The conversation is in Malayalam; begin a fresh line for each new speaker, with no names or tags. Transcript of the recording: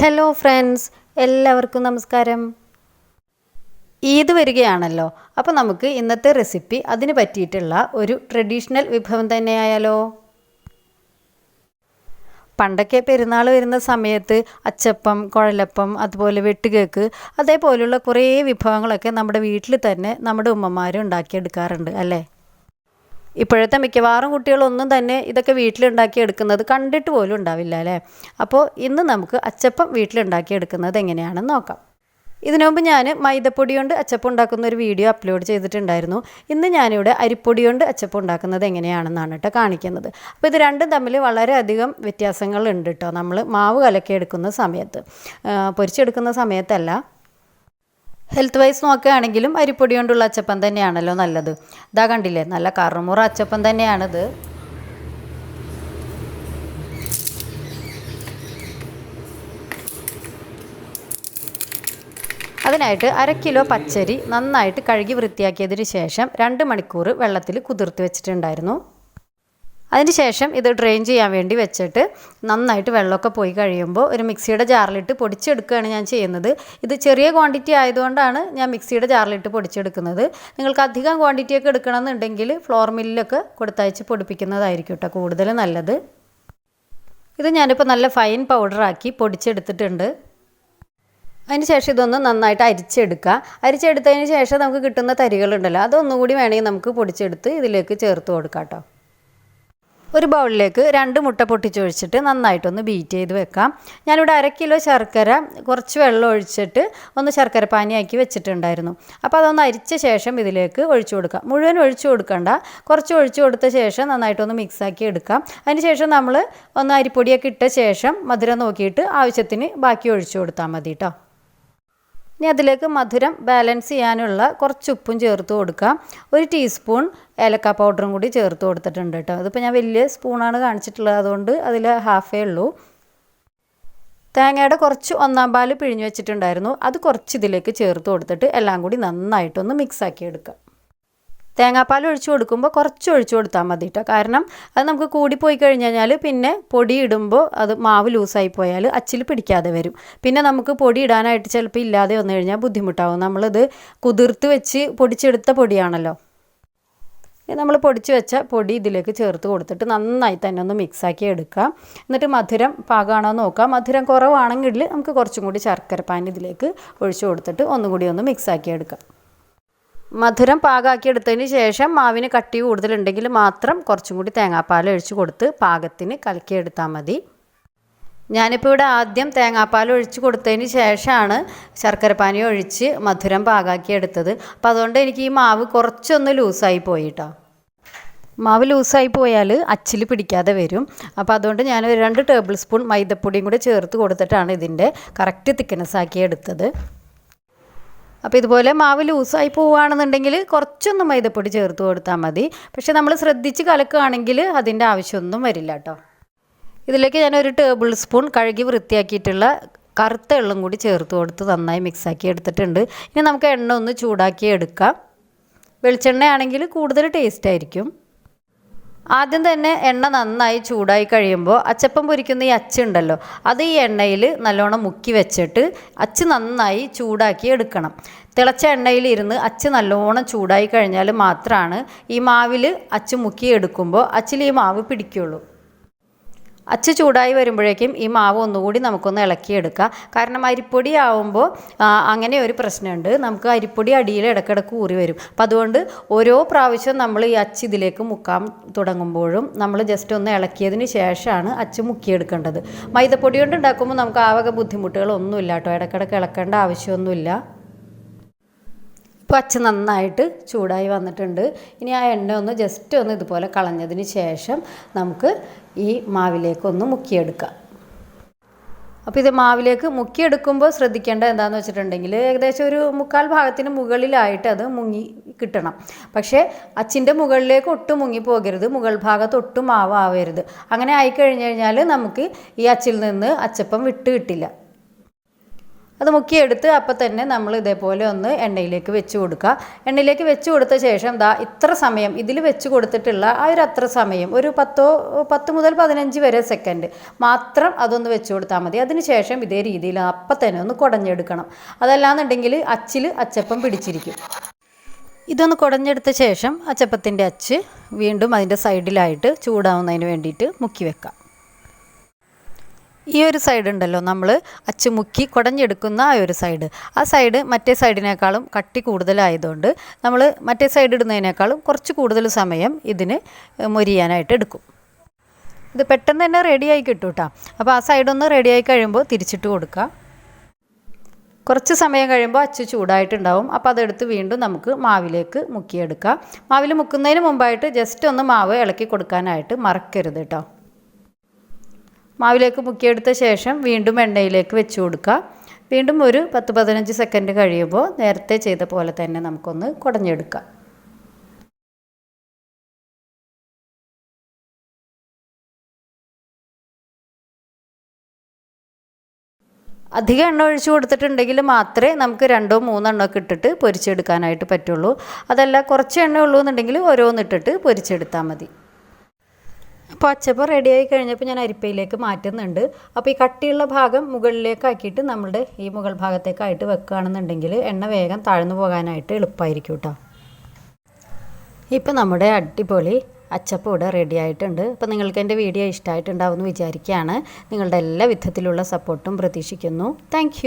ഹലോ ഫ്രണ്ട്സ് എല്ലാവർക്കും നമസ്കാരം. ഈദ് വരികയാണല്ലോ. അപ്പോൾ നമുക്ക് ഇന്നത്തെ റെസിപ്പി അതിന് പറ്റിയിട്ടുള്ള ഒരു ട്രഡീഷണൽ വിഭവം തന്നെയായാലോ? പണ്ടൊക്കെ പെരുന്നാൾ വരുന്ന സമയത്ത് അച്ചപ്പം കുഴലപ്പം അതുപോലെ വെട്ടുകേക്ക് അതേപോലുള്ള കുറേ വിഭവങ്ങളൊക്കെ നമ്മുടെ വീട്ടിൽ തന്നെ നമ്മുടെ ഉമ്മമാരും ഉണ്ടാക്കിയെടുക്കാറുണ്ട് അല്ലേ? ഇപ്പോഴത്തെ മിക്കവാറും കുട്ടികളൊന്നും തന്നെ ഇതൊക്കെ വീട്ടിലുണ്ടാക്കി എടുക്കുന്നത് കണ്ടിട്ട് പോലും ഉണ്ടാവില്ല അല്ലേ? അപ്പോൾ ഇന്ന് നമുക്ക് അച്ചപ്പം വീട്ടിലുണ്ടാക്കി എടുക്കുന്നത് എങ്ങനെയാണെന്ന് നോക്കാം. ഇതിനു മുമ്പ് ഞാൻ മൈദപ്പൊടി കൊണ്ട് അച്ചപ്പം ഉണ്ടാക്കുന്ന ഒരു വീഡിയോ അപ്ലോഡ് ചെയ്തിട്ടുണ്ടായിരുന്നു. ഇന്ന് ഞാനിവിടെ അരിപ്പൊടി കൊണ്ട് അച്ചപ്പം ഉണ്ടാക്കുന്നത് എങ്ങനെയാണെന്നാണ് കേട്ടോ കാണിക്കുന്നത്. അപ്പോൾ ഇത് രണ്ടും തമ്മിൽ വളരെയധികം വ്യത്യാസങ്ങളുണ്ട് കേട്ടോ. നമ്മൾ മാവ് കലക്കിയെടുക്കുന്ന സമയത്ത് പൊരിച്ചെടുക്കുന്ന സമയത്തല്ല ഹെൽത്ത് വൈസ് നോക്കുകയാണെങ്കിലും അരിപ്പൊടി കൊണ്ടുള്ള അച്ചപ്പം തന്നെയാണല്ലോ നല്ലത്. ഇതാ കണ്ടില്ലേ നല്ല കറുമുറ അച്ചപ്പം തന്നെയാണിത്. അതിനായിട്ട് അര കിലോ പച്ചരി നന്നായിട്ട് കഴുകി വൃത്തിയാക്കിയതിന് ശേഷം രണ്ട് മണിക്കൂർ വെള്ളത്തിൽ കുതിർത്ത് വെച്ചിട്ടുണ്ടായിരുന്നു. അതിന് ശേഷം ഇത് ഡ്രെയിൻ ചെയ്യാൻ വേണ്ടി വെച്ചിട്ട് നന്നായിട്ട് വെള്ളമൊക്കെ പോയി കഴിയുമ്പോൾ ഒരു മിക്സിയുടെ ജാറിലിട്ട് പൊടിച്ചെടുക്കുകയാണ് ഞാൻ ചെയ്യുന്നത്. ഇത് ചെറിയ ക്വാണ്ടിറ്റി ആയതുകൊണ്ടാണ് ഞാൻ മിക്സിയുടെ ജാറിലിട്ട് പൊടിച്ചെടുക്കുന്നത്. നിങ്ങൾക്ക് അധികം ക്വാണ്ടിറ്റി ഒക്കെ എടുക്കണമെന്നുണ്ടെങ്കിൽ ഫ്ലോർ മില്ലിലൊക്കെ കൊടുത്തയച്ച് പൊടിപ്പിക്കുന്നതായിരിക്കും കേട്ടോ കൂടുതൽ നല്ലത്. ഇത് ഞാനിപ്പോൾ നല്ല ഫൈൻ പൗഡറാക്കി പൊടിച്ചെടുത്തിട്ടുണ്ട്. അതിന് ശേഷം ഇതൊന്ന് നന്നായിട്ട് അരിച്ചെടുക്കുക. അരിച്ചെടുത്തതിന് ശേഷം നമുക്ക് കിട്ടുന്ന തരികളുണ്ടല്ലോ അതൊന്നുകൂടി വേണമെങ്കിൽ നമുക്ക് പൊടിച്ചെടുത്ത് ഇതിലേക്ക് ചേർത്ത് കൊടുക്കാം കേട്ടോ. ഒരു ബൗളിലേക്ക് രണ്ട് മുട്ട പൊട്ടിച്ചൊഴിച്ചിട്ട് നന്നായിട്ടൊന്ന് ബീറ്റ് ചെയ്ത് വെക്കാം. ഞാനിവിടെ അര കിലോ ശർക്കര കുറച്ച് വെള്ളം ഒഴിച്ചിട്ട് ഒന്ന് ശർക്കര പാനിയാക്കി വെച്ചിട്ടുണ്ടായിരുന്നു. അപ്പോൾ അതൊന്ന് അരിച്ച ശേഷം ഇതിലേക്ക് ഒഴിച്ചു കൊടുക്കാം. മുഴുവൻ ഒഴിച്ചു കൊടുക്കണ്ട. കുറച്ച് ഒഴിച്ചു കൊടുത്ത ശേഷം നന്നായിട്ടൊന്ന് മിക്സാക്കി എടുക്കാം. അതിന് ശേഷം നമ്മൾ ഒന്ന് അരിപ്പൊടിയൊക്കെ ഇട്ട ശേഷം മധുരം നോക്കിയിട്ട് ആവശ്യത്തിന് ബാക്കി ഒഴിച്ചു കൊടുത്താൽ മതി കേട്ടോ ഇനി അതിലേക്ക് മധുരം ബാലൻസ് ചെയ്യാനുള്ള കുറച്ച് ഉപ്പും ചേർത്ത് കൊടുക്കാം. ഒരു ടീസ്പൂൺ ഏലക്ക പൗഡറും കൂടി ചേർത്ത് കൊടുത്തിട്ടുണ്ട് കേട്ടോ. അതിപ്പോൾ ഞാൻ വലിയ സ്പൂണാണ് കാണിച്ചിട്ടുള്ളത്. അതുകൊണ്ട് അതിൽ ഹാഫേ ഉള്ളൂ. തേങ്ങയുടെ കുറച്ച് ഒന്നാം പാൽ പിഴിഞ്ഞ് വെച്ചിട്ടുണ്ടായിരുന്നു. അത് കുറച്ച് ഇതിലേക്ക് ചേർത്ത് കൊടുത്തിട്ട് എല്ലാം കൂടി നന്നായിട്ടൊന്ന് മിക്സാക്കി എടുക്കാം. തേങ്ങാപ്പാൽ ഒഴിച്ചു കൊടുക്കുമ്പോൾ കുറച്ച് ഒഴിച്ചു കൊടുത്താൽ മതി കേട്ടോ കാരണം അത് നമുക്ക് കൂടിപ്പോയി കഴിഞ്ഞ് കഴിഞ്ഞാൽ പിന്നെ പൊടി ഇടുമ്പോൾ അത് മാവ് ലൂസായി പോയാൽ അച്ചിൽ പിടിക്കാതെ വരും. പിന്നെ നമുക്ക് പൊടി ഇടാനായിട്ട് ചിലപ്പോൾ ഇല്ലാതെ വന്നു കഴിഞ്ഞാൽ ബുദ്ധിമുട്ടാവും. നമ്മളിത് കുതിർത്ത് വെച്ച് പൊടിച്ചെടുത്ത പൊടിയാണല്ലോ. നമ്മൾ പൊടിച്ച് വെച്ച പൊടി ഇതിലേക്ക് ചേർത്ത് കൊടുത്തിട്ട് നന്നായി തന്നെ ഒന്ന് മിക്സാക്കി എടുക്കാം. എന്നിട്ട് മധുരം പാകമാണോ നോക്കാം. മധുരം കുറവാണെങ്കിൽ നമുക്ക് കുറച്ചും കൂടി ശർക്കര പാൻ ഇതിലേക്ക് ഒഴിച്ചു കൊടുത്തിട്ട് ഒന്നും കൂടി ഒന്ന് മിക്സാക്കി എടുക്കാം. മധുരം പാകാക്കി എടുത്തതിന് ശേഷം മാവിന് കട്ടി കൂടുതലുണ്ടെങ്കിൽ മാത്രം കുറച്ചും കൂടി തേങ്ങാപ്പാൽ ഒഴിച്ച് കൊടുത്ത് പാകത്തിന് കലക്കിയെടുത്താൽ മതി. ഞാനിപ്പോൾ ഇവിടെ ആദ്യം തേങ്ങാപ്പാൽ ഒഴിച്ച് കൊടുത്തതിന് ശേഷമാണ് ശർക്കരപ്പാനി ഒഴിച്ച് മധുരം പാകാക്കി എടുത്തത് അപ്പോൾ അതുകൊണ്ട് എനിക്ക് ഈ മാവ് കുറച്ചൊന്ന് ലൂസായി പോയി കേട്ടോ മാവ് ലൂസായി പോയാൽ അച്ചിൽ പിടിക്കാതെ വരും. അപ്പോൾ അതുകൊണ്ട് ഞാൻ ഒരു രണ്ട് ടേബിൾ സ്പൂൺ മൈദപ്പൊടിയും കൂടി ചേർത്ത് കൊടുത്തിട്ടാണ് ഇതിന്റെ കറക്റ്റ് ആക്കി എടുത്തത്. അപ്പോൾ ഇതുപോലെ മാവ് ലൂസായി പോവുകയാണെന്നുണ്ടെങ്കിൽ കുറച്ചൊന്ന് മൈദപ്പൊടി ചേർത്ത് കൊടുത്താൽ മതി. പക്ഷെ നമ്മൾ ശ്രദ്ധിച്ച് കലക്കുകയാണെങ്കിൽ അതിന്റെ ആവശ്യമൊന്നും വരില്ല കേട്ടോ. ഇതിലേക്ക് ഞാൻ ഒരു ടേബിൾ സ്പൂൺ കഴുകി വൃത്തിയാക്കിയിട്ടുള്ള കറുത്ത എള്ളും കൂടി ചേർത്ത് കൊടുത്ത് നന്നായി മിക്സാക്കി എടുത്തിട്ടുണ്ട്. ഇനി നമുക്ക് എണ്ണ ഒന്ന് ചൂടാക്കി എടുക്കാം. വെളിച്ചെണ്ണയാണെങ്കിൽ കൂടുതൽ ടേസ്റ്റ് ആയിരിക്കും. ആദ്യം തന്നെ എണ്ണ നന്നായി ചൂടായി കഴിയുമ്പോൾ അച്ചപ്പം പൊരിക്കുന്ന ഈ അച്ചുണ്ടല്ലോ അത് ഈ എണ്ണയിൽ നല്ലോണം മുക്കി വെച്ചിട്ട് അച്ച് നന്നായി ചൂടാക്കി എടുക്കണം. തിളച്ച എണ്ണയിൽ ഇരുന്ന് അച്ച് നല്ലോണം ചൂടായി കഴിഞ്ഞാൽ മാത്രമാണ് ഈ മാവിൽ അച്ച് മുക്കി എടുക്കുമ്പോൾ അച്ചിൽ ഈ മാവ് പിടിക്കുള്ളൂ. അച്ച് ചൂടായി വരുമ്പോഴേക്കും ഈ മാവ് ഒന്നുകൂടി നമുക്കൊന്ന് ഇളക്കിയെടുക്കാം. കാരണം അരിപ്പൊടി ആവുമ്പോൾ അങ്ങനെ ഒരു പ്രശ്നമുണ്ട്. നമുക്ക് അരിപ്പൊടി അടിയിൽ ഇടക്കിടക്ക് ഊറി വരും. അപ്പം അതുകൊണ്ട് ഓരോ പ്രാവശ്യം നമ്മൾ ഈ അച്ച് ഇതിലേക്ക് മുക്കാൻ തുടങ്ങുമ്പോഴും നമ്മൾ ജസ്റ്റ് ഒന്ന് ഇളക്കിയതിന് ശേഷമാണ് അച്ച് മുക്കിയെടുക്കേണ്ടത്. മൈദപ്പൊടി കൊണ്ട് ഉണ്ടാക്കുമ്പോൾ നമുക്ക് ആവക വക ബുദ്ധിമുട്ടുകളൊന്നുമില്ല കേട്ടോ. ഇടയ്ക്കിടയ്ക്ക് ഇളക്കേണ്ട ആവശ്യമൊന്നുമില്ല. അച്ച് നന്നായിട്ട് ചൂടായി വന്നിട്ടുണ്ട്. ഇനി ആ എണ്ണ ഒന്ന് ജസ്റ്റ് ഒന്ന് ഇതുപോലെ കളഞ്ഞതിന് ശേഷം നമുക്ക് ഈ മാവിലേക്കൊന്ന് മുക്കിയെടുക്കാം. അപ്പോൾ ഇത് മാവിലേക്ക് മുക്കിയെടുക്കുമ്പോൾ ശ്രദ്ധിക്കേണ്ട എന്താണെന്ന് വെച്ചിട്ടുണ്ടെങ്കിൽ ഏകദേശം ഒരു മുക്കാൽ ഭാഗത്തിന് മുകളിലായിട്ട് അത് മുങ്ങി കിട്ടണം. പക്ഷേ അച്ചിന്റെ മുകളിലേക്ക് ഒട്ടും മുങ്ങി പോകരുത്. മുകൾ ഭാഗത്ത് ഒട്ടും മാവാവരുത് അങ്ങനെ ആയിക്കഴിഞ്ഞ് കഴിഞ്ഞാൽ നമുക്ക് ഈ അച്ചിൽ നിന്ന് അച്ചപ്പം വിട്ട് കിട്ടില്ല. അത് മുക്കിയെടുത്ത് അപ്പം തന്നെ നമ്മൾ ഇതേപോലെ ഒന്ന് എണ്ണയിലേക്ക് വെച്ച് കൊടുക്കുക എണ്ണയിലേക്ക് വെച്ച് കൊടുത്ത ശേഷം ദാ ഇത്ര സമയം ഇതിൽ വെച്ച് കൊടുത്തിട്ടുള്ള ആ ഒരു അത്ര സമയം ഒരു പത്തോ പത്ത് മുതൽ പതിനഞ്ച് വരെ സെക്കൻഡ് മാത്രം അതൊന്ന് വെച്ച് കൊടുത്താൽ മതി. അതിനുശേഷം ഇതേ രീതിയിൽ അപ്പം തന്നെ ഒന്ന് കുടഞ്ഞെടുക്കണം. അതല്ലാന്നുണ്ടെങ്കിൽ അച്ചിൽ അച്ചപ്പം പിടിച്ചിരിക്കും. ഇതൊന്ന് കുടഞ്ഞെടുത്ത ശേഷം അച്ചപ്പത്തിന്റെ അച്ച് വീണ്ടും അതിന്റെ സൈഡിലായിട്ട് ചൂടാവുന്നതിന് വേണ്ടിയിട്ട് മുക്കി വെക്കാം. ഈ ഒരു സൈഡ് ഉണ്ടല്ലോ നമ്മൾ അച്ച് മുക്കി കുടഞ്ഞെടുക്കുന്ന ആ ഒരു സൈഡ് ആ സൈഡ് മറ്റേ സൈഡിനേക്കാളും കട്ടി കൂടുതലായതുകൊണ്ട് നമ്മൾ മറ്റേ സൈഡ് ഇടുന്നതിനേക്കാളും കുറച്ച് കൂടുതൽ സമയം ഇതിന് മൊരിയാനായിട്ട് എടുക്കും. ഇത് പെട്ടെന്ന് തന്നെ റെഡിയായി കിട്ടും കേട്ടോ അപ്പോൾ ആ സൈഡൊന്ന് റെഡിയായി കഴിയുമ്പോൾ തിരിച്ചിട്ട് കൊടുക്കുക കുറച്ച് സമയം കഴിയുമ്പോൾ അച്ച് ചൂടായിട്ടുണ്ടാവും. അപ്പോൾ അതെടുത്ത് വീണ്ടും നമുക്ക് മാവിലേക്ക് മുക്കിയെടുക്കാം. മാവിൽ മുക്കുന്നതിന് മുമ്പായിട്ട് ജസ്റ്റ് ഒന്ന് മാവ് ഇളക്കി കൊടുക്കാനായിട്ട് മറക്കരുത് കേട്ടോ മാവിലേക്ക് മുക്കിയെടുത്ത ശേഷം വീണ്ടും എണ്ണയിലേക്ക് വെച്ച് കൊടുക്കുക. വീണ്ടും ഒരു പത്ത് പതിനഞ്ച് സെക്കൻഡ് കഴിയുമ്പോൾ നേരത്തെ ചെയ്ത പോലെ തന്നെ നമുക്കൊന്ന് കുടഞ്ഞെടുക്കാം. അധികം എണ്ണ ഒഴിച്ച് കൊടുത്തിട്ടുണ്ടെങ്കിൽ മാത്രമേ നമുക്ക് രണ്ടോ മൂന്നെണ്ണോ ഒക്കെ ഇട്ടിട്ട് പൊരിച്ചെടുക്കാനായിട്ട് പറ്റുള്ളൂ. അതല്ല കുറച്ച് എണ്ണ ഉള്ളൂ എന്നുണ്ടെങ്കിൽ ഓരോന്നിട്ടിട്ട് പൊരിച്ചെടുത്താൽ മതി. അപ്പോൾ അച്ചപ്പം റെഡിയായി കഴിഞ്ഞപ്പോൾ ഞാൻ അരിപ്പയിലേക്ക് മാറ്റുന്നുണ്ട്. അപ്പോൾ ഈ കട്ടിയുള്ള ഭാഗം മുകളിലേക്കാക്കിയിട്ട് നമ്മളുടെ ഈ മുകൾ ഭാഗത്തേക്കായിട്ട് വെക്കുകയാണെന്നുണ്ടെങ്കിൽ എണ്ണ വേഗം താഴ്ന്നു പോകാനായിട്ട് എളുപ്പമായിരിക്കും കേട്ടോ. ഇപ്പോൾ നമ്മുടെ അടിപൊളി അച്ചപ്പം ഇവിടെ റെഡി ആയിട്ടുണ്ട്. അപ്പോൾ നിങ്ങൾക്ക് എന്റെ വീഡിയോ ഇഷ്ടമായിട്ടുണ്ടാവുമെന്ന് വിചാരിക്കുകയാണ്. നിങ്ങളുടെ എല്ലാ വിധത്തിലുള്ള സപ്പോർട്ടും പ്രതീക്ഷിക്കുന്നു. താങ്ക്